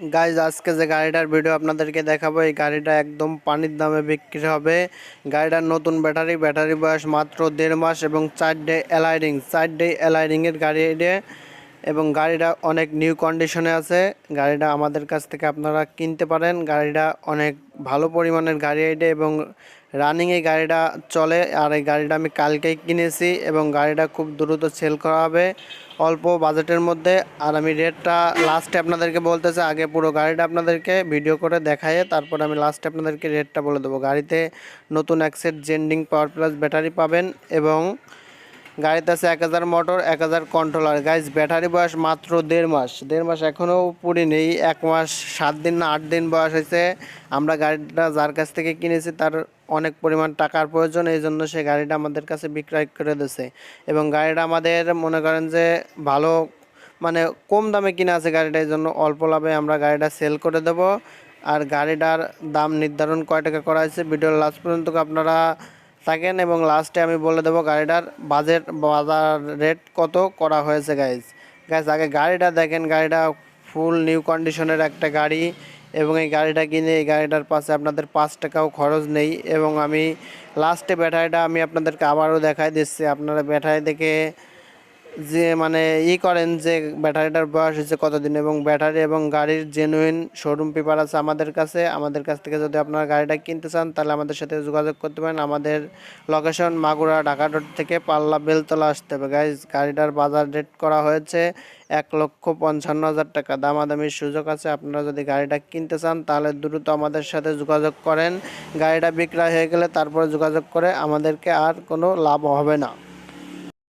Guys আজকে যে গাড়িটার ভিডিও আপনাদেরকে দেখাবো, এই গাড়িটা একদম পানির দামে বিক্রি হবে। গাড়িটার নতুন ব্যাটারি ব্যাটারি বয়স মাত্র দেড় মাস এবং চার ডে অ্যালাইডিং চার ডে অ্যালাইডিংয়ের গাড়ি। এবং গাড়িটা অনেক নিউ কন্ডিশনে আছে। গাড়িটা আমাদের কাছ থেকে আপনারা কিনতে পারেন। গাড়িটা অনেক ভালো পরিমাণের গাড়ি এটা এবং রানিংয়ে গাড়িটা চলে। আর এই গাড়িটা আমি কালকেই কিনেছি এবং গাড়িটা খুব দ্রুত সেল করা হবে অল্প বাজেটের মধ্যে। আর আমি রেটটা লাস্টে আপনাদেরকে বলতেছে, আগে পুরো গাড়িটা আপনাদেরকে ভিডিও করে দেখায়ে তারপর আমি লাস্টে আপনাদেরকে রেটটা বলে দেবো। গাড়িতে নতুন অ্যাক্সেট জেন্ডিং পাওয়ার প্লাস ব্যাটারি পাবেন এবং গাড়িতে আছে এক হাজার মোটর এক হাজার কন্ট্রোলার গাইজ ব্যাটারি বয়স মাত্র দেড় মাস। দেড় মাস এখনও পুরি নেই। এক মাস, সাত দিন না আট দিন বয়স হয়েছে। আমরা গাড়িটা যার কাছ থেকে কিনেছি, তার অনেক পরিমাণ টাকার প্রয়োজন। এই জন্য সে গাড়িটা আমাদের কাছে বিক্রয় করে দিয়েছে। এবং গাড়িটা আমাদের মনে করেন যে ভালো মানে কম দামে কিনা আছে গাড়িটা। এই জন্য অল্প লাভে আমরা গাড়িটা সেল করে দেব। আর গাড়িটার দাম নির্ধারণ কয় টাকা করা হয়েছে? ভিডিওর লাস্ট পর্যন্ত আপনারা থাকেন এবং লাস্টে আমি বলে দেবো গাড়িটার বাজেট বাজার রেট কত করা হয়েছে গাইজ গাইজ আগে গাড়িটা দেখেন, গাড়িটা ফুল নিউ কন্ডিশনের একটা গাড়ি এবং এই গাড়িটা কিনে, এই গাড়িটার পাশে আপনাদের পাঁচ টাকাও খরচ নেই এবং আমি লাস্টে ব্যাটারিটা আমি আপনাদেরকে আবারও দেখাই দিচ্ছি। আপনারা ব্যাটারি দেখে যে মানে ই করেন যে ব্যাটারিটার বয়স হচ্ছে কতদিন এবং ব্যাটারি এবং গাড়ির জেনুইন শোরুম পেপার আছে আমাদের কাছে, আমাদের কাছ থেকে যদি আপনারা গাড়িটা কিনতে চান তাহলে আমাদের সাথে যোগাযোগ করতে পারেন। আমাদের লোকেশন মাগুরা, ঢাকা রোড থেকে পাল্লা বেলতলা আসতে হবে। গাইজ গাড়িটার বাজার রেট করা হয়েছে এক লক্ষ পঞ্চান্ন হাজার টাকা। দামাদামির সুযোগ আছে, আপনারা যদি গাড়িটা কিনতে চান তাহলে দ্রুত আমাদের সাথে যোগাযোগ করেন। গাড়িটা বিক্রয় হয়ে গেলে তারপরে যোগাযোগ করে আমাদেরকে আর কোনো লাভ হবে না।